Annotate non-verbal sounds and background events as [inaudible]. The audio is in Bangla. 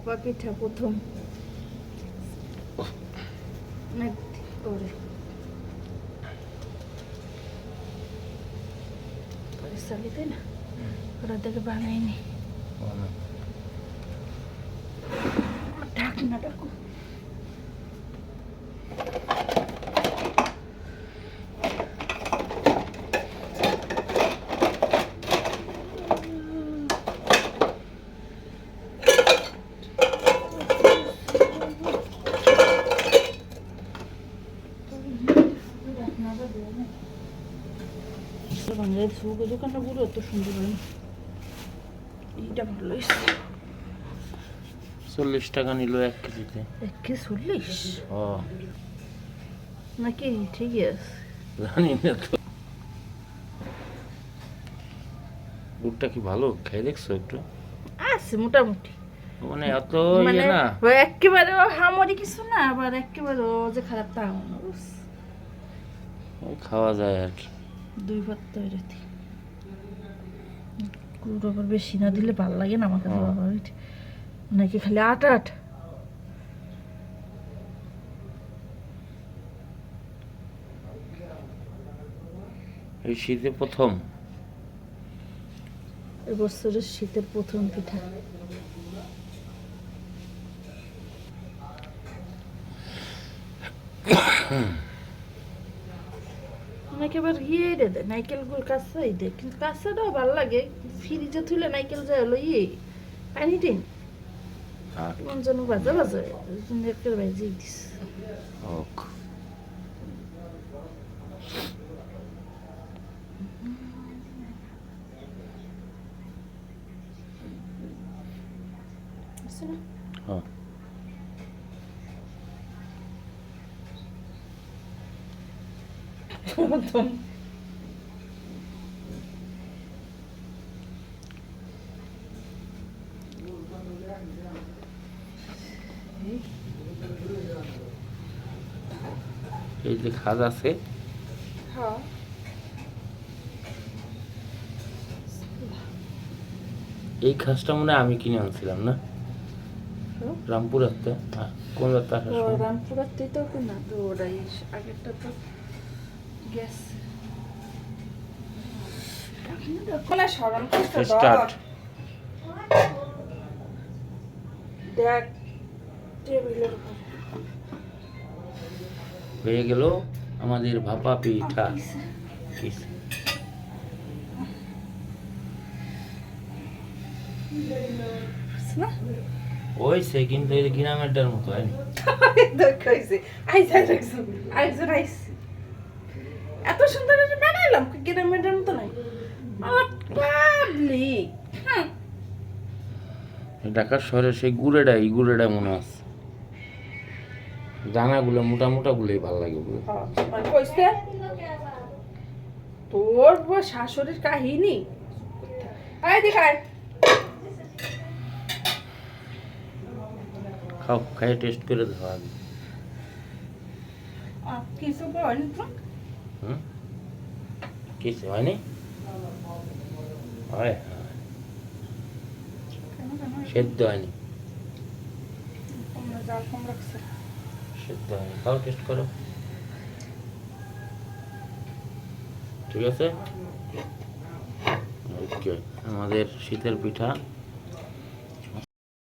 ভাপা পিঠা প্রথম। চালিতে না? ওরা দেখে বানাইনি ঢাকনা সুগো দোকানটা পুরো এত সুন্দর এইটা ভালো হয়েছে। চল্লিশ টাকা নিল এক কেজিতে। একে চল্লিশ? ও নাকি? ঠিকই আছে। জানি না তো। গুড়টা কি ভালো? খেয়ে দেখছ একটু? আছে মোটামুটি। মানে এত মানে ইয়ে না। একেবারে হামরি কিছু না আবার একেবারে যে খারাপ তা না খাওয়া যায় আর কি। দুই ভাত তৈরি গুড় আবার বেশি না দিলে ভালো লাগে না আমার কাছে হ্যাঁ। বাবা নাকি খালি আট আট? এই শীতে প্রথম? এবছরের শীতের প্রথম পিঠা। অনেকে [coughs] আবার ইয়ে দেয় নাইকেল গুড় কাঁচাই দেয় কিন্তু কাঁচাটাও ভালো লাগে ফ্রিজে থুলে নাইকেল যায় হলো ইয়ে পানি দিন কোন যেন বাজা বাজা একটা বাজে দিস হ্যাঁ। [laughs] এই যে খাজ আছে। হ্যাঁ। এই খাসটা মনে আমি কিনে আনছিলাম না? হ্যাঁ। রামপুর আসতে হ্যাঁ কোন রাস্তা আসার ও সময়? রামপুরাতেই তো না তো ওরাই আগেরটা তো। হয়ে গেল আমাদের ভাপা পিঠা। কিস- ওই সে কিন্তু গ্রামেরটার মতো হয়নি? আইসা আইসা আইসি এত সুন্দর বানাইলাম গ্রামের মতো নাই। পাবলিক। হ্যাঁ শহরে সেই গুড়েটা এই গুড়েটা মনে আছে। দানাগুলো মোটা মোটা গুলোই ভালো লাগে কইছে তোর শাশুড়ির কাহিনী? আয় দেখায় খাও খাই টেস্ট করে আগে। কিছু তো। হুম কিছু হয়নি হয়। সেদ্ধ হয়নি সেদ্ধ হয়নি খাও টেস্ট করো? ঠিক আছে? আমাদের শীতের পিঠা।